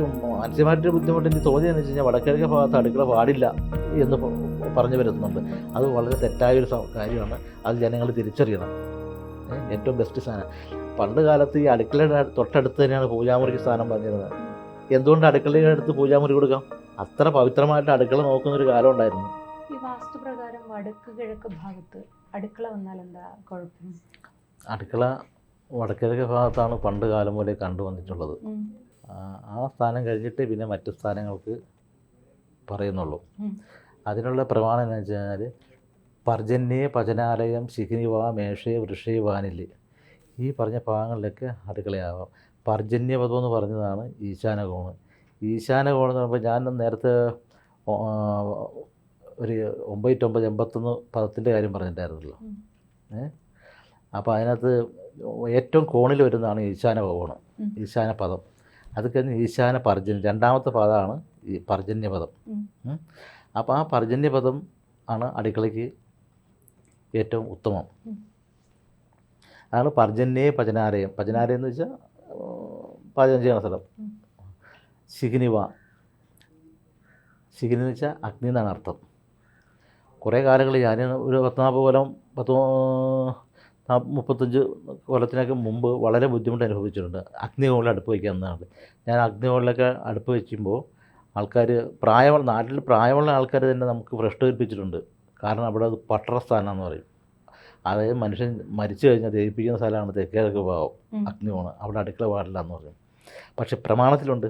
എനിക്ക് മാനസികമായിട്ടൊരു ബുദ്ധിമുട്ട് എനിക്ക് തോന്നിയെന്ന് വെച്ച് കഴിഞ്ഞാൽ വടക്കിഴക്ക് ഭാഗത്ത് അടുക്കള പാടില്ല എന്ന് പറഞ്ഞു വരുന്നുണ്ട്. അത് വളരെ തെറ്റായ ഒരു കാര്യമാണ്. അത് ജനങ്ങൾ തിരിച്ചറിയണം. ഏറ്റവും ബെസ്റ്റ് സ്ഥാനം പണ്ട് കാലത്ത് ഈ അടുക്കളയുടെ തൊട്ടടുത്ത് തന്നെയാണ് പൂജാമുറിക്ക് സ്ഥാനം പറഞ്ഞിരുന്നത്. എന്തുകൊണ്ട് അടുക്കളയുടെ അടുത്ത് പൂജാമുറി കൊടുക്കാം? അത്ര പവിത്രമായിട്ട് അടുക്കള നോക്കുന്ന ഒരു കാലം ഉണ്ടായിരുന്നു. ഈ വാസ്തുപ്രകാരം വടക്ക് കിഴക്ക് ഭാഗത്ത് അടുക്കള വന്നാൽ എന്താ കുഴപ്പം? അടുക്കള വടക്കിഴക്ക് ഭാഗത്താണ് പണ്ട് കാലം മുതലേ കണ്ടുവന്നിട്ടുള്ളത്. ആ സ്ഥാനം കഴിഞ്ഞിട്ട് പിന്നെ മറ്റു സ്ഥാനങ്ങൾക്ക് പറയുന്നുള്ളൂ. അതിനുള്ള പ്രമാണം എന്ന് വെച്ച് കഴിഞ്ഞാൽ പർജന്യേ പചനാലയം ശിഖിനിവ മേഷേ വൃഷേ വാനിൽ ഈ പറഞ്ഞ ഭാഗങ്ങളിലൊക്കെ അടുക്കളയാവാം. പർജന്യപദം എന്ന് പറഞ്ഞതാണ് ഈശാനകോണ് ഈശാനകോൺ എന്ന് പറയുമ്പോൾ ഞാൻ നേരത്തെ ഒരു ഒമ്പത് ഒമ്പത്തൊമ്പത് എൺപത്തൊന്ന് പദത്തിന്റെ കാര്യം പറഞ്ഞിട്ടുണ്ടായിരുന്നല്ലോ. ഏഹ് അപ്പോൾ അതിനകത്ത് ഏറ്റവും കോണിൽ വരുന്നതാണ് ഈശാന കോണം ഈശാന പദം അത് കഴിഞ്ഞ് ഈശാന പർജന്യ രണ്ടാമത്തെ പദമാണ് ഈ പർജന്യപദം. അപ്പോൾ ആ പർജന്യപദം ആണ് അടുക്കളയ്ക്ക് ഏറ്റവും ഉത്തമം. അതാണ് പർജന്യേ പചനാലയം. പചനാലയം എന്ന് വെച്ചാൽ പാചകം ചെയ്യുന്ന സ്ഥലം. ശിഖിനിവ. ശിഖിനി എന്ന് വെച്ചാൽ അഗ്നി എന്നാണ് അർത്ഥം. കുറേ കാലങ്ങൾ ഞാൻ ഒരു പത്ത് നാൽപ്പത് കൊല്ലം പത്ത് മുപ്പത്തഞ്ച് കൊല്ലത്തിനൊക്കെ മുമ്പ് വളരെ ബുദ്ധിമുട്ട് അനുഭവിച്ചിട്ടുണ്ട്. അഗ്നികോളിൽ അടുപ്പ് വയ്ക്കുക എന്നതാണ് ഞാൻ അഗ്നികോളിലൊക്കെ അടുപ്പ് വെക്കുമ്പോൾ ആൾക്കാർ പ്രായമുള്ള നാട്ടിൽ പ്രായമുള്ള ആൾക്കാർ തന്നെ നമുക്ക് ഭ്രഷ്ടീകരിപ്പിച്ചിട്ടുണ്ട് കാരണം അവിടെ അത് പട്ടണ സ്ഥാനമെന്ന് പറയും. അതായത് മനുഷ്യൻ മരിച്ചു കഴിഞ്ഞാൽ ദഹിപ്പിക്കുന്ന സ്ഥലമാണ് തെക്കേതൊക്കെ ഭാവം അഗ്നിഹോണ് അവിടെ അടുക്കള പാടില്ല എന്ന് പറയും. പക്ഷേ പ്രമാണത്തിലുണ്ട്.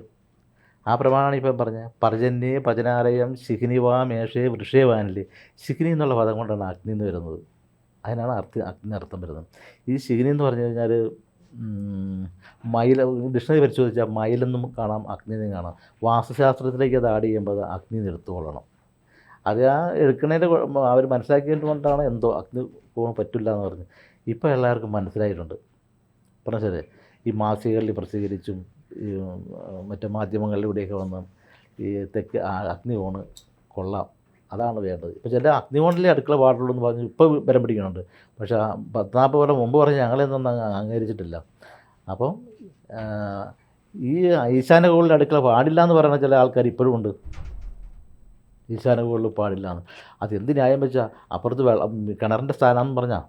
ആ പ്രമാണമാണ് ഇപ്പം പറഞ്ഞത്. പർജന്യേ പചനാലയം ശിഖിനിവാ മേഷേ വൃഷേ വാനിൽ. ശിഖിനി എന്നുള്ള പദം കൊണ്ടാണ് അഗ്നി എന്ന് വരുന്നത്. അതിനാണ് അർത്ഥി അഗ്നി അർത്ഥം വരുന്നത്. ഈ ശിഖിനി എന്ന് പറഞ്ഞു കഴിഞ്ഞാൽ മയിൽ ഡിക്ഷണറി പരിശോധിച്ചാൽ മയിലെന്നും കാണാം അഗ്നി എന്നും കാണാം. വാസ്തുശാസ്ത്രത്തിലേക്ക് അത് ആഡ് ചെയ്യുമ്പോൾ അഗ്നി എടുത്തുകൊള്ളണം. അത് ആ എടുക്കുന്നതിന്റെ അവർ മനസ്സിലാക്കിയത് കൊണ്ടാണ് എന്തോ അഗ്നി പോകാൻ പറ്റില്ല എന്ന് പറഞ്ഞ്. ഇപ്പോൾ എല്ലാവർക്കും മനസ്സിലായിട്ടുണ്ട്. ശരി ഈ മാസികകളിൽ പ്രസിദ്ധീകരിച്ചും മറ്റു മാധ്യമങ്ങളിലൂടെയൊക്കെ വന്ന് ഈ തെക്ക് അഗ്നി പോണ് കൊള്ളാം. അതാണ് വേണ്ടത്. ഇപ്പോൾ ചില അഗ്നികോണിലെ അടുക്കള പാടുള്ളൂ എന്ന് പറഞ്ഞ് ഇപ്പോൾ ബലം പിടിക്കുന്നുണ്ട്. പക്ഷേ പത്തനാൽപ്പത് വരെ കൊല്ലം മുമ്പ് പറഞ്ഞ് ഞങ്ങളെയൊന്നും അങ്ങ് അംഗീകരിച്ചിട്ടില്ല. അപ്പം ഈ ഈശാനകോളിൽ അടുക്കള പാടില്ല എന്ന് പറയുന്ന ചില ആൾക്കാർ ഇപ്പോഴും ഉണ്ട്. ഈശാനകോളിൽ പാടില്ല എന്ന് അതെന്ത് ന്യായം വെച്ചാൽ അപ്പുറത്ത് വെള്ളം കിണറിന്റെ സ്ഥാനമെന്ന് പറഞ്ഞാൽ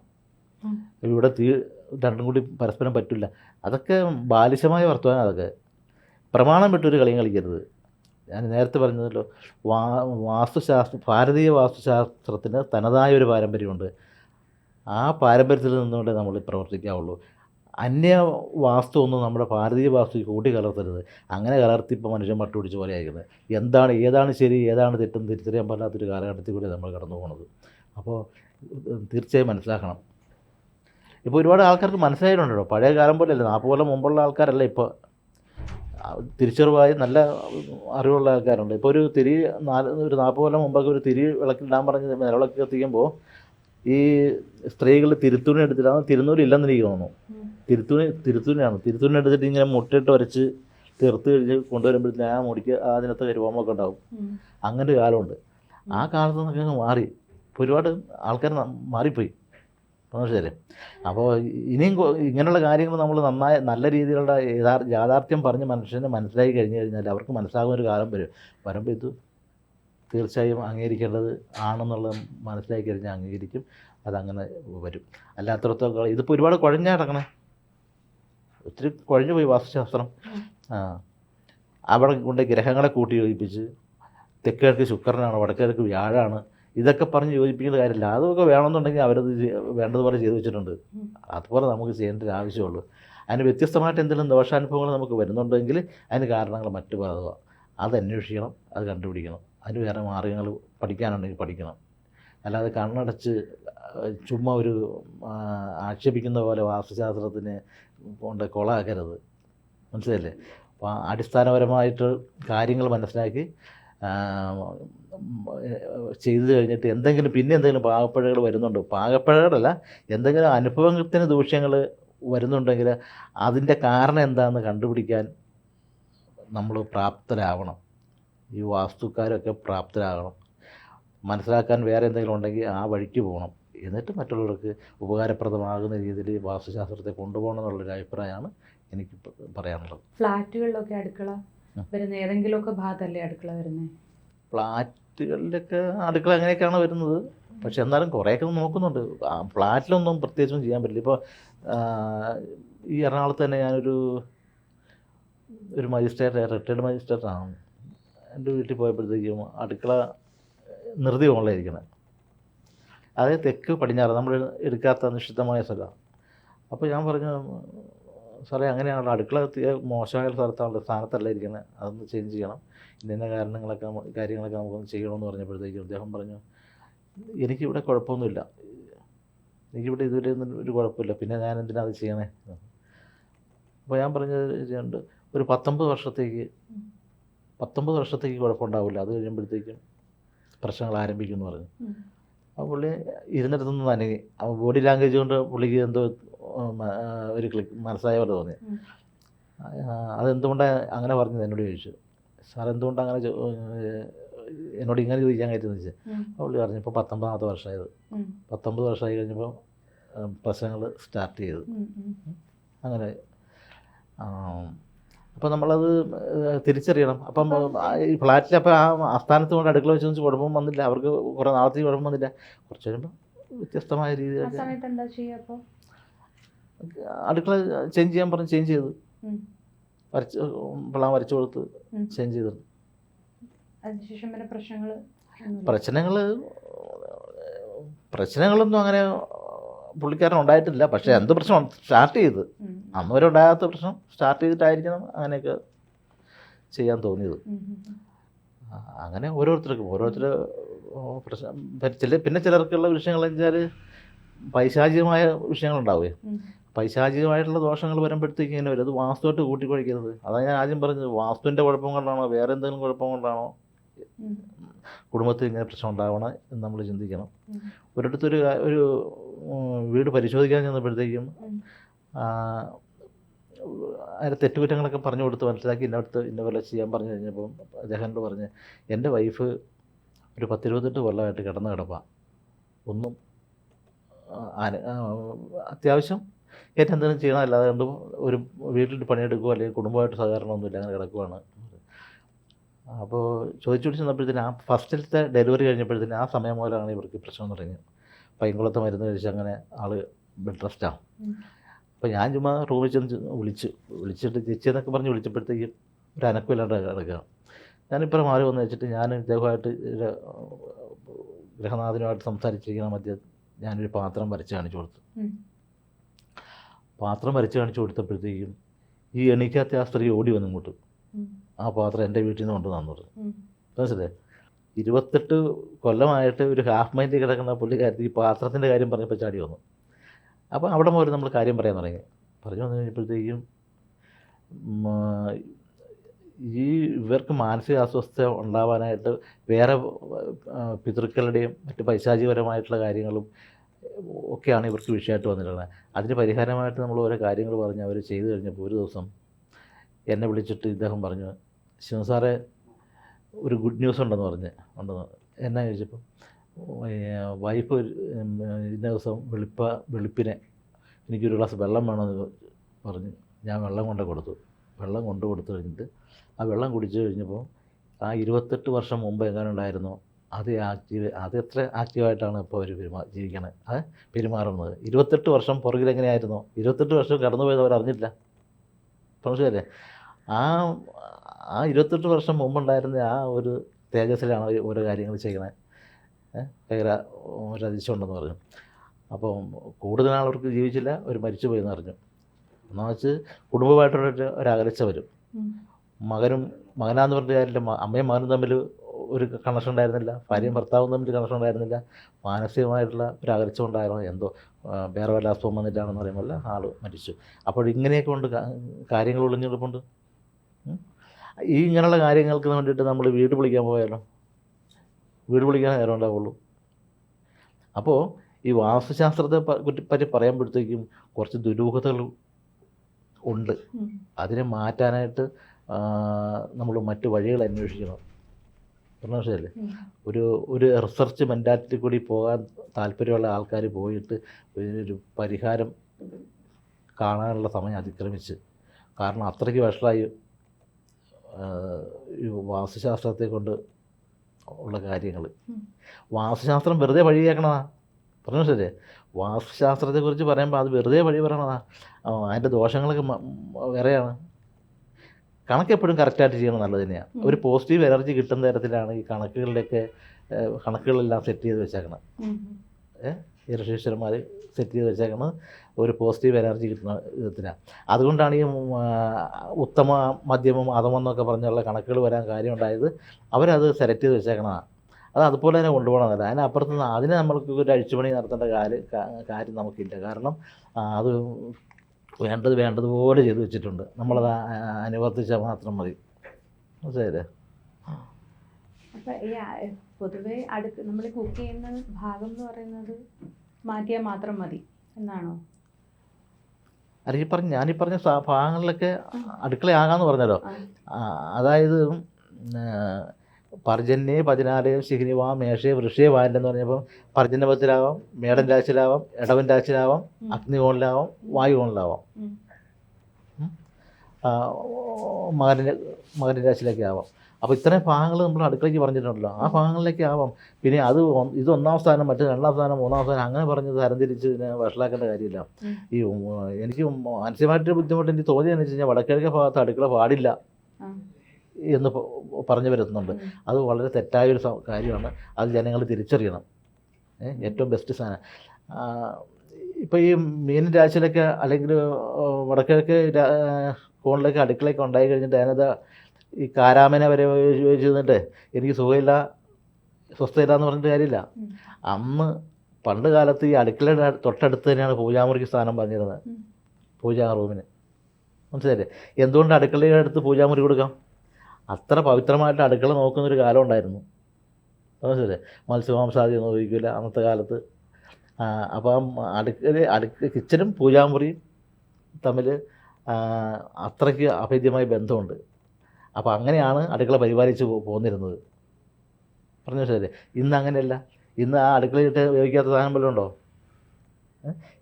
ഇവിടെ തീ രണ്ടും കൂടി പരസ്പരം പറ്റില്ല. അതൊക്കെ ബാലിശമായ വർത്തമാനം അതൊക്കെ. പ്രമാണം വിട്ടൊരു കളിയും കളിക്കരുത്. ഞാൻ നേരത്തെ പറഞ്ഞതല്ലോ വാ വാസ്തുശാസ്ത്ര ഭാരതീയ വാസ്തുശാസ്ത്രത്തിന് തനതായ ഒരു പാരമ്പര്യമുണ്ട്. ആ പാരമ്പര്യത്തിൽ നിന്നുകൊണ്ടേ നമ്മൾ പ്രവർത്തിക്കാവുള്ളൂ. അന്യ വാസ്തു ഒന്നും നമ്മുടെ ഭാരതീയ വാസ്തു കൂട്ടി കലർത്തരുത്. അങ്ങനെ കലർത്തി ഇപ്പോൾ മനുഷ്യൻ മട്ടുപിടിച്ച പോലെ ആയിരിക്കുന്നത് എന്താണ് ഏതാണ് ശരി ഏതാണ് തെറ്റെന്ന് തിരിച്ചറിയാൻ പറ്റാത്തൊരു കാലഘട്ടത്തിൽ കൂടി നമ്മൾ കടന്നു പോകുന്നത് അപ്പോൾ തീർച്ചയായും മനസ്സിലാക്കണം. ഇപ്പോൾ ഒരുപാട് ആൾക്കാർക്ക് മനസ്സിലായിട്ടുണ്ടല്ലോ പഴയ കാലം പോലെയല്ല നാൽപ്പത് കൊല്ലം മുമ്പുള്ള ആൾക്കാരല്ല ഇപ്പോൾ. തിരിച്ചറിവായി നല്ല അറിവുള്ള ആൾക്കാരുണ്ട്. ഇപ്പോൾ ഒരു തിരി നാല് ഒരു നാൽപ്പത് കൊല്ലം മുമ്പൊക്കെ ഒരു തിരി വിളക്കിടാൻ പറഞ്ഞ് നിലവിളക്ക് കത്തിക്കുമ്പോൾ ഈ സ്ത്രീകൾ തിരുത്തൂണി എടുത്തിട്ടാണ് തിരുന്നൂരി ഇല്ലെന്ന് എനിക്ക് തോന്നുന്നു. തിരുത്തുണി തിരുത്തൂണി തിരുത്തൂണിയാണ് തിരുത്തൂണി എടുത്തിട്ട് ഇങ്ങനെ മുട്ടിട്ട് വരച്ച് തീർത്ത് കഴിഞ്ഞ് കൊണ്ടുവരുമ്പോഴത്തേന് ആ മുടിക്ക് അതിനകത്ത് കരുവാമൊക്കെ ഉണ്ടാവും. അങ്ങനെ ഒരു കാലമുണ്ട്. ആ കാലത്ത് നിന്നൊക്കെ മാറി. ഇപ്പോൾ ഒരുപാട് ആൾക്കാർ മാറിപ്പോയി. ശരി. അപ്പോൾ ഇനിയും ഇങ്ങനെയുള്ള കാര്യങ്ങൾ നമ്മൾ നന്നായി നല്ല രീതിയിലുള്ള യാഥാർത്ഥ്യം പറഞ്ഞ് മനുഷ്യന് മനസ്സിലാക്കി കഴിഞ്ഞ് കഴിഞ്ഞാൽ അവർക്ക് മനസ്സിലാകുന്ന ഒരു കാലം വരും. വരുമ്പോൾ ഇത് തീർച്ചയായും അംഗീകരിക്കേണ്ടത് ആണെന്നുള്ളത് മനസ്സിലാക്കി കഴിഞ്ഞാൽ അംഗീകരിക്കും. അതങ്ങനെ വരും. അല്ലാത്തടത്തോളം ഇതിപ്പോൾ ഒരുപാട് കുഴഞ്ഞാ കിടക്കണേ. ഒത്തിരി കുഴഞ്ഞു പോയി വാസ്തുശാസ്ത്രം. ആ. അവിടെ കൊണ്ട് ഗ്രഹങ്ങളെ കൂട്ടി യോജിപ്പിച്ച് തെക്കിഴക്ക് ശുക്രനാണ് വടക്കിഴക്ക് വ്യാഴാണ് ഇതൊക്കെ പറഞ്ഞ് യോജിപ്പിക്കേണ്ട കാര്യമില്ല. അതൊക്കെ വേണമെന്നുണ്ടെങ്കിൽ അവരത് വേണ്ടതുപോലെ ചെയ്തു വെച്ചിട്ടുണ്ട്. അതുപോലെ നമുക്ക് ചെയ്യേണ്ട ഒരു ആവശ്യമുള്ളൂ. അതിന് വ്യത്യസ്തമായിട്ട് എന്തെങ്കിലും ദോഷാനുഭവങ്ങൾ നമുക്ക് വരുന്നുണ്ടെങ്കിൽ അതിന് കാരണങ്ങൾ മറ്റു പലതുമാണ് അത് അന്വേഷിക്കണം അത് കണ്ടുപിടിക്കണം. അതിന് വേറെ മാർഗങ്ങൾ പഠിക്കാനുണ്ടെങ്കിൽ പഠിക്കണം. അല്ലാതെ കണ്ണടച്ച് ചുമ്മാ ഒരു ആക്ഷേപിക്കുന്ന പോലെ വാസ്തുശാസ്ത്രത്തിന് കൊണ്ട് കൊളാക്കരുത്. മനസ്സിലല്ലേ അപ്പോൾ അടിസ്ഥാനപരമായിട്ട് കാര്യങ്ങൾ മനസ്സിലാക്കി ചെയ്തു കഴിഞ്ഞിട്ട് എന്തെങ്കിലും പിന്നെ എന്തെങ്കിലും പാകപ്പിഴകൾ വരുന്നുണ്ടോ? പാകപ്പിഴകളല്ല എന്തെങ്കിലും അനുഭവത്തിന് ദൂഷ്യങ്ങൾ വരുന്നുണ്ടെങ്കിൽ അതിന്റെ കാരണം എന്താണെന്ന് കണ്ടുപിടിക്കാൻ നമ്മൾ പ്രാപ്തരാവണം. ഈ വാസ്തുക്കാരൊക്കെ പ്രാപ്തരാകണം. മനസ്സിലാക്കാൻ വേറെ എന്തെങ്കിലും ഉണ്ടെങ്കിൽ ആ വഴിക്ക് പോകണം. എന്നിട്ട് മറ്റുള്ളവർക്ക് ഉപകാരപ്രദമാകുന്ന രീതിയിൽ വാസ്തുശാസ്ത്രത്തെ കൊണ്ടുപോകണം എന്നുള്ളൊരു അഭിപ്രായമാണ് എനിക്ക് പറയാനുള്ളത്. ഫ്ലാറ്റുകളിലൊക്കെ അടുക്കള വരുന്ന ഏതെങ്കിലുമൊക്കെ ഭാഗത്തല്ലേ അടുക്കള വരുന്നത് ഫ്ലാറ്റുകളിലൊക്കെ അടുക്കള അങ്ങനെയൊക്കെയാണ് വരുന്നത്. പക്ഷെ എന്നാലും കുറേയൊക്കെ നോക്കുന്നുണ്ട്. ഫ്ലാറ്റിലൊന്നും പ്രത്യേകിച്ചൊന്നും ചെയ്യാൻ പറ്റില്ല. ഇപ്പോൾ ഈ എറണാകുളത്ത് തന്നെ ഞാനൊരു ഒരു മജിസ്ട്രേറ്റ് റിട്ടയർഡ് മജിസ്ട്രേറ്റാണ് എന്റെ വീട്ടിൽ പോയപ്പോഴത്തേക്കും അടുക്കള നിർത്തി മുകളിലിരിക്കണേ അതായത് തെക്ക് പടിഞ്ഞാറ് നമ്മൾ എടുക്കാത്ത നിശ്ചിതമായ സ്ഥലമാണ് അപ്പോൾ ഞാൻ പറഞ്ഞു സാറേ അങ്ങനെയാണല്ലോ. അടുക്കള മോശമായ സ്ഥലത്താണ് സ്ഥാനത്തല്ല ഇരിക്കുന്നത് അതൊന്ന് ചേഞ്ച് ചെയ്യണം. ഇന്ന കാരണങ്ങളൊക്കെ നമുക്ക് കാര്യങ്ങളൊക്കെ നമുക്കൊന്ന് ചെയ്യണമെന്ന് പറഞ്ഞപ്പോഴത്തേക്കും അദ്ദേഹം പറഞ്ഞു എനിക്കിവിടെ കുഴപ്പമൊന്നുമില്ല. എനിക്കിവിടെ ഇതുവരെ ഒന്നും ഒരു കുഴപ്പമില്ല. പിന്നെ ഞാൻ എന്തിനാ അത് ചെയ്യണേ? അപ്പോൾ ഞാൻ പറഞ്ഞത് ഒരു പത്തൊമ്പത് വർഷത്തേക്ക് പത്തൊമ്പത് വർഷത്തേക്ക് കുഴപ്പമുണ്ടാവില്ല. അത് കഴിയുമ്പോഴത്തേക്കും പ്രശ്നങ്ങൾ ആരംഭിക്കും എന്ന് പറഞ്ഞു ആ പുള്ളി ഇരുന്നിടത്തുനിന്ന് നനങ്ങി ബോഡി ലാംഗ്വേജ് കൊണ്ട് പുള്ളിക്ക് എന്തോ ഒരു ക്ലിക്ക് മനസ്സായ പോലെ തോന്നി അതെന്തുകൊണ്ടാണ് അങ്ങനെ പറഞ്ഞത്? എന്നോട് ചോദിച്ചു. സാർ എന്തുകൊണ്ടാണ് അങ്ങനെ എന്നോട് ഇങ്ങനെ ചോദിക്കാൻ കഴിച്ചെന്ന് വെച്ചാൽ പുള്ളി പറഞ്ഞു ഇപ്പോൾ പത്തൊമ്പതാമത്തെ വർഷമായത്. പത്തൊമ്പത് വർഷമായി കഴിഞ്ഞപ്പോൾ പ്രശ്നങ്ങൾ സ്റ്റാർട്ട് ചെയ്തു. അങ്ങനെ അപ്പോൾ നമ്മളത് തിരിച്ചറിയണം. അപ്പം ഈ ഫ്ലാറ്റിൽ അപ്പോൾ ആ ആസ്ഥാനത്ത് കൊണ്ട് അടുക്കള വെച്ച് വെച്ച് കുഴപ്പം വന്നില്ല. അവർക്ക് കുറേ നാളത്തേക്ക് കുഴപ്പം വന്നില്ല. കുറച്ച് കഴിയുമ്പോൾ വ്യത്യസ്തമായ ആ രീതിയിൽ സമയത്ത് എന്താ ചെയ്യുക അപ്പോൾ അടുക്കള ചേഞ്ച് ചെയ്യാൻ പറഞ്ഞ് ചേഞ്ച് ചെയ്ത്. വരച്ച് വെള്ളം വരച്ചു കൊടുത്ത്. ചേഞ്ച് ചെയ്തു അതിനുശേഷം പിന്നെ പ്രശ്നങ്ങൾ പ്രശ്നങ്ങൾ പ്രശ്നങ്ങളൊന്നും അങ്ങനെ പുള്ളിക്കാരൻ ഉണ്ടായിട്ടില്ല. പക്ഷേ എന്ത് പ്രശ്നം സ്റ്റാർട്ട് ചെയ്ത്. അന്ന് വരെ ഉണ്ടാകാത്ത പ്രശ്നം സ്റ്റാർട്ട് ചെയ്തിട്ടായിരിക്കണം അങ്ങനെയൊക്കെ ചെയ്യാൻ തോന്നിയത്. അങ്ങനെ ഓരോരുത്തർക്കും. ഓരോരുത്തർ പ്രശ്നം ചില പിന്നെ ചിലർക്കുള്ള വിഷയങ്ങൾ വെച്ചാൽ പൈശാചികമായ വിഷയങ്ങളുണ്ടാവുകയെ പൈശാചികമായിട്ടുള്ള ദോഷങ്ങൾ വരുമ്പോഴത്തേക്ക് ഇങ്ങനെ വരും. അത് വാസ്തുവായിട്ട് കൂട്ടിക്കൊഴിക്കുന്നത് അതാണ് ഞാൻ ആദ്യം പറഞ്ഞത്. വാസ്തുവിന്റെ കുഴപ്പം കൊണ്ടാണോ വേറെ എന്തെങ്കിലും കുഴപ്പം കൊണ്ടാണോ കുടുംബത്തിൽ ഇങ്ങനെ പ്രശ്നം ഉണ്ടാവണം എന്ന് നമ്മൾ ചിന്തിക്കണം. ഒരിടത്തൊരു ഒരു വീട് പരിശോധിക്കാൻ ചെന്നപ്പോഴത്തേക്കും അതിന്റെ തെറ്റുകുറ്റങ്ങളൊക്കെ പറഞ്ഞു കൊടുത്ത് മനസ്സിലാക്കി ഇന്നടുത്ത് ഇന്ന പോലെ ചെയ്യാൻ പറഞ്ഞു കഴിഞ്ഞപ്പോൾ അദ്ദേഹത്തോട് പറഞ്ഞ് എന്റെ വൈഫ് ഒരു പത്തിരുപത്തെട്ട് കൊല്ലമായിട്ട് കിടന്ന് കിടപ്പാണ് ഒന്നും അത്യാവശ്യം ഏറ്റവും എന്തെങ്കിലും ചെയ്യണം അല്ലാതെ കണ്ട് ഒരു വീട്ടിൽ പണിയെടുക്കുകയോ അല്ലെങ്കിൽ കുടുംബമായിട്ട് സഹകരണമൊന്നുമില്ല അങ്ങനെ കിടക്കുവാണ്. അപ്പോൾ ചോദിച്ചു പിടിച്ച് ചെന്നപ്പോഴത്തേന് ആ ഫസ്റ്റിലത്തെ ഡെലിവറി കഴിഞ്ഞപ്പോഴത്തേന് ആ സമയം മുതലാണ് ഇവർക്ക് പ്രശ്നം തുടങ്ങിയത്. പൈങ്കുളത്തെ മരുന്ന് കഴിച്ച് അങ്ങനെ ആൾ ബെഡ് റെസ്റ്റ് ആവും അപ്പോൾ ഞാൻ ചുമ്മാ റൂമിൽ ചെന്ന് വിളിച്ച് വിളിച്ചു വിളിച്ചിട്ട് ചേച്ചി എന്നൊക്കെ പറഞ്ഞ് വിളിച്ചപ്പോഴത്തേക്കും ഒരു അനക്കമില്ലാണ്ട് കിടക്കുകയാണ്. ഞാനിപ്പോൾ മാറി വന്ന് വെച്ചിട്ട് ഞാൻ ഇദ്ദേഹമായിട്ട് ഗ്രഹനാഥനുമായിട്ട് സംസാരിച്ചിരിക്കുന്ന മധ്യ ഞാനൊരു പാത്രം വരച്ച് കാണിച്ചു കൊടുത്തു. പാത്രം വരച്ച് കാണിച്ചു കൊടുത്തപ്പോഴത്തേക്കും ഈ എണീക്കാത്ത ആ സ്ത്രീ ഓടി വന്നു ഇങ്ങോട്ട്. ആ പാത്രം എന്റെ വീട്ടിൽ നിന്ന് കൊണ്ട് തന്നു പറഞ്ഞു മനസ്സിലായി? ഇരുപത്തെട്ട് കൊല്ലമായിട്ട് ഒരു ഹാഫ് മൈൻഡിൽ കിടക്കുന്ന പുള്ളിക്കാരത്തി ഈ പാത്രത്തിന്റെ കാര്യം പറഞ്ഞപ്പോൾ ചാടി വന്നു. അപ്പോൾ അവിടെ മുതൽ നമ്മൾ കാര്യം പറയാൻ തുടങ്ങി. പറഞ്ഞു വന്നു കഴിഞ്ഞപ്പോഴത്തേക്കും ഈ ഇവർക്ക് മാനസിക അസ്വസ്ഥത ഉണ്ടാവാനായിട്ട് വേറെ പിതൃക്കളുടെയും മറ്റ് പൈശാചികപരമായിട്ടുള്ള കാര്യങ്ങളും ഒക്കെയാണ് ഇവർക്ക് വിഷയമായിട്ട് വന്നിട്ടുള്ളത്. അതിന് പരിഹാരമായിട്ട് നമ്മൾ ഓരോ കാര്യങ്ങൾ പറഞ്ഞ് അവർ ചെയ്തു കഴിഞ്ഞപ്പോൾ ഒരു ദിവസം എന്നെ വിളിച്ചിട്ട് ഇദ്ദേഹം പറഞ്ഞു ശിവൻ സാറേ ഒരു ഗുഡ് ന്യൂസ് ഉണ്ടെന്ന് പറഞ്ഞ് ഉണ്ടെന്ന് എന്നാ ചോദിച്ചപ്പോൾ വൈഫ് ഇന്ന ദിവസം വെളുപ്പ വെളുപ്പിനെ എനിക്കൊരു ഗ്ലാസ് വെള്ളം വേണമെന്ന് പറഞ്ഞു ഞാൻ വെള്ളം കൊണ്ട് കൊടുത്തു. വെള്ളം കൊണ്ട് കൊടുത്തു കഴിഞ്ഞിട്ട് ആ വെള്ളം കുടിച്ചു കഴിഞ്ഞപ്പോൾ ആ ഇരുപത്തെട്ട് വർഷം മുമ്പ് എങ്ങനെ ഉണ്ടായിരുന്നോ അത് ആക്റ്റീവ് അത് എത്ര ആക്റ്റീവായിട്ടാണ് ഇപ്പോൾ അവർ പെരുമാ ജീവിക്കണത് അത് പെരുമാറുന്നത്. ഇരുപത്തെട്ട് വർഷം പുറകിൽ എങ്ങനെയായിരുന്നു? ഇരുപത്തെട്ട് വർഷം കടന്നു പോയത് അവർ അറിഞ്ഞില്ല. മനസ്സിലല്ലേ ആ ആ ഇരുപത്തെട്ട് വർഷം മുമ്പുണ്ടായിരുന്ന ആ ഒരു തേജസ്സിലാണ് അവർ ഓരോ കാര്യങ്ങൾ ചെയ്യണത് ഭയങ്കര രചിച്ചുണ്ടെന്ന് പറഞ്ഞു. അപ്പം കൂടുതൽ ആളവർക്ക് ജീവിച്ചില്ല അവർ മരിച്ചു പോയെന്ന് എന്ന് പറഞ്ഞു എന്നാൽ വെച്ച് കുടുംബമായിട്ടുള്ള ഒരു- അകലച്ച വരും. മകനും മകനാന്ന് പറഞ്ഞ കാര്യമില്ല മ- അമ്മയും മകനും തമ്മിൽ ഒരു കണക്ഷൻ ഉണ്ടായിരുന്നില്ല. ഭാര്യയും ഭർത്താവും തമ്മിൽ കണക്ഷൻ ഉണ്ടായിരുന്നില്ല. മാനസികമായിട്ടുള്ള ഒരു അകൽച്ച ഉണ്ടായിരുന്നു. എന്തോ വേറെ വല്ല അസുഖം വന്നിട്ടാണെന്ന് പറയുമ്പോൾ ആൾ മരിച്ചു. അപ്പോൾ ഇങ്ങനെയൊക്കെ ഉണ്ട് കാര്യങ്ങൾ ഒളിഞ്ഞെടുപ്പുണ്ട് ഈ ഇങ്ങനെയുള്ള കാര്യങ്ങൾക്ക് വേണ്ടിയിട്ട് നമ്മൾ വീട് വിളിക്കാൻ പോയാലോ? വീട് വിളിക്കാൻ നേരം ഉണ്ടാവുള്ളൂ. അപ്പോൾ ഈ വാസ്തുശാസ്ത്രത്തെ പറ്റി പറയുമ്പോഴത്തേക്കും കുറച്ച് ദുരൂഹതകൾ ഉണ്ട്. അതിനെ മാറ്റാനായിട്ട് നമ്മൾ മറ്റു വഴികൾ അന്വേഷിക്കണം. മനസ്സിലല്ലേ ഒരു ഒരു റിസർച്ച് മെന്റാലിറ്റി കൂടി പോകാൻ താല്പര്യമുള്ള ആൾക്കാർ പോയിട്ട് ഒരു പരിഹാരം കാണാനുള്ള സമയം അതിക്രമിച്ച്. കാരണം അത്രയ്ക്ക് വഷളായി വാസ്തുശാസ്ത്രത്തെ കൊണ്ട് ഉള്ള കാര്യങ്ങൾ. വാസ്തുശാസ്ത്രം വെറുതെ വഴി കേൾക്കണതാ പറഞ്ഞു ശരി വാസ്തുശാസ്ത്രത്തെക്കുറിച്ച് പറയുമ്പോൾ അത് വെറുതെ വഴി പറയണതാ. അതിന്റെ ദോഷങ്ങളൊക്കെ വേറെയാണ്. കണക്ക് എപ്പോഴും കറക്റ്റായിട്ട് ചെയ്യണം നല്ലത് തന്നെയാണ് ഒരു പോസിറ്റീവ് എനർജി കിട്ടുന്ന തരത്തിലാണ് ഈ കണക്കുകളിലൊക്കെ കണക്കുകളെല്ലാം സെറ്റ് ചെയ്ത് വെച്ചേക്കണം ഏഹ് ഈ ഋഷീശ്വരന്മാർ സെറ്റ് ചെയ്ത് വെച്ചേക്കണം ഒരു പോസിറ്റീവ് എനർജി കിട്ടുന്ന വിധത്തിലാണ് അതുകൊണ്ടാണ് ഈ ഉത്തമ മധ്യമം അധമം എന്നൊക്കെ പറഞ്ഞുള്ള കണക്കുകൾ വരാൻ കാര്യം ഉണ്ടായത് അവരത് സെലക്ട് ചെയ്ത് വെച്ചേക്കണതാണ്. അത് അതുപോലെ തന്നെ കൊണ്ടുപോകണമെന്നല്ല അതിനപ്പുറത്ത് നിന്ന് അതിനെ നമ്മൾക്ക് ഒരു അഴിച്ചുപണി നടത്തേണ്ട കാര്യം കാര്യം നമുക്കില്ല. കാരണം അത് വേണ്ടത് വേണ്ടതുപോലെ ചെയ്തു വെച്ചിട്ടുണ്ട്. നമ്മളത് അനുവർത്തിച്ചാൽ മാത്രം മതി. മനസ്സിലായില്ലേ? പൊതുവെ അടുക്ക് നമ്മൾ കുക്ക് ചെയ്യുന്ന ഭാഗം എന്ന് പറയുന്നത് മാറ്റിയാൽ മാത്രം മതി എന്നാണോ? അല്ല ഈ പറഞ്ഞ ഞാനീ പറഞ്ഞ ഭാഗങ്ങളിലൊക്കെ അടുക്കളയാകാന്ന് പറഞ്ഞല്ലോ. അതായത് പർജന്യെ പതിനാലയം ശിഖിനിവാ മേഷയെ വൃഷയെ വായല്ലെന്ന് പറഞ്ഞപ്പം പർജന്യപത്തിലാവാം മേടൻ രാശിയിലാവാം ഇടവൻ രാശിയിലാവാം. അഗ്നികോണിലാവാം വായുകോണിലാവാം ഉം. ആ, രാശിയിലേക്ക് ആവാം അപ്പോൾ ഇത്രയും ഭാഗങ്ങൾ നമ്മൾ അടുക്കളയ്ക്ക് പറഞ്ഞിട്ടുണ്ടല്ലോ ആ ഭാഗങ്ങളിലേക്ക് ആവാം പിന്നെ അത് ഇത് ഒന്നാം സ്ഥാനം മറ്റു രണ്ടാം സ്ഥാനം മൂന്നാം സ്ഥാനം അങ്ങനെ പറഞ്ഞ് തരംതിരിച്ച് ഇതിനെ വഷളാക്കേണ്ട കാര്യമില്ല. ഈ എനിക്ക് മാനസികമായിട്ടൊരു ബുദ്ധിമുട്ട് എനിക്ക് തോന്നിയെന്ന് വെച്ച് കഴിഞ്ഞാൽ വടക്കിഴക്കേ ഭാഗത്ത് അടുക്കള പാടില്ല. എന്ന് പറഞ്ഞു വരുന്നുണ്ട്. അത് വളരെ തെറ്റായൊരു കാര്യമാണ്. അത് ജനങ്ങൾ തിരിച്ചറിയണം. ഏറ്റവും ബെസ്റ്റ് സാധനം. ഇപ്പോൾ ഈ മീൻ രാശിയിലൊക്കെ അല്ലെങ്കിൽ വടക്കിഴക്ക് കോണിലൊക്കെ അടുക്കളയൊക്കെ ഉണ്ടായി കഴിഞ്ഞിട്ട് അതിനകത്ത് ഈ കാരാമനെ വരെ ചോദിച്ചിരുന്നിട്ട് എനിക്ക് സുഖമില്ല സ്വസ്ഥയില്ല എന്ന് പറഞ്ഞിട്ട് കാര്യമില്ല. അന്ന് പണ്ട് കാലത്ത് ഈ അടുക്കളയുടെ തൊട്ടടുത്ത് തന്നെയാണ് പൂജാമുറിക്ക് സ്ഥാനം പറഞ്ഞിരുന്നത്. പൂജാ റൂമിന്. മനസ്സിലായില്ലേ? എന്തുകൊണ്ട് അടുക്കളയുടെ അടുത്ത് പൂജാമുറി കൊടുക്കാം? അത്ര പവിത്രമായിട്ട് അടുക്കള നോക്കുന്നൊരു കാലം ഉണ്ടായിരുന്നു. മനസ്സിലെ മത്സ്യമാംസാദ്യം ഒന്നും ഉപയോഗിക്കില്ല അന്നത്തെ കാലത്ത്. അപ്പം അടുക്കള അടുക്ക കിച്ചനും പൂജാമുറിയും തമ്മിൽ അത്രയ്ക്ക് അഭേദ്യമായ ബന്ധമുണ്ട്. അപ്പോൾ അങ്ങനെയാണ് അടുക്കള പരിപാലിച്ച് പോന്നിരുന്നത്. പറഞ്ഞു ശരി. ഇന്ന് അങ്ങനെയല്ല. ഇന്ന് ആ അടുക്കളയിട്ട് ഉപയോഗിക്കാത്ത സാധനം വല്ലതും ഉണ്ടോ?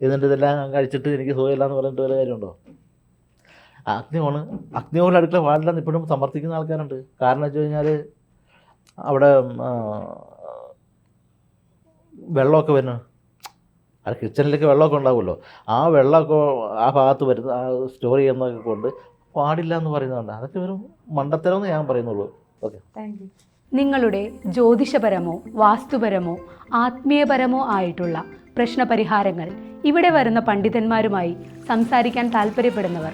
എന്നിട്ട് ഇതെല്ലാം കഴിച്ചിട്ട് എനിക്ക് സുഖമില്ല എന്ന് പറഞ്ഞിട്ട് വല്ല കാര്യമുണ്ടോ? അഗ്നികോണ് അഗ്നികോണിൽ അടുക്കള പാടില്ലെന്ന് ഇപ്പോഴും സമർത്ഥിക്കുന്ന ആൾക്കാരുണ്ട്. കാരണം വെച്ച് കഴിഞ്ഞാൽ അവിടെ വെള്ളമൊക്കെ വരുന്നു അത് കിച്ചണിലൊക്കെ വെള്ളമൊക്കെ ഉണ്ടാവുമല്ലോ. ആ വെള്ളമൊക്കെ ആ ഭാഗത്ത് വരുന്ന ആ സ്റ്റോർ ചെയ്യുന്നതൊക്കെ കൊണ്ട് പാടില്ല എന്ന് പറയുന്നുണ്ട് അതൊക്കെ വെറും മണ്ടത്തരമെന്ന് ഞാൻ പറയുന്നുള്ളൂ. ഓക്കെ. നിങ്ങളുടെ ജ്യോതിഷപരമോ വാസ്തുപരമോ ആത്മീയപരമോ ആയിട്ടുള്ള പ്രശ്നപരിഹാരങ്ങൾ ഇവിടെ വരുന്ന പണ്ഡിതന്മാരുമായി സംസാരിക്കാൻ താല്പര്യപ്പെടുന്നവർ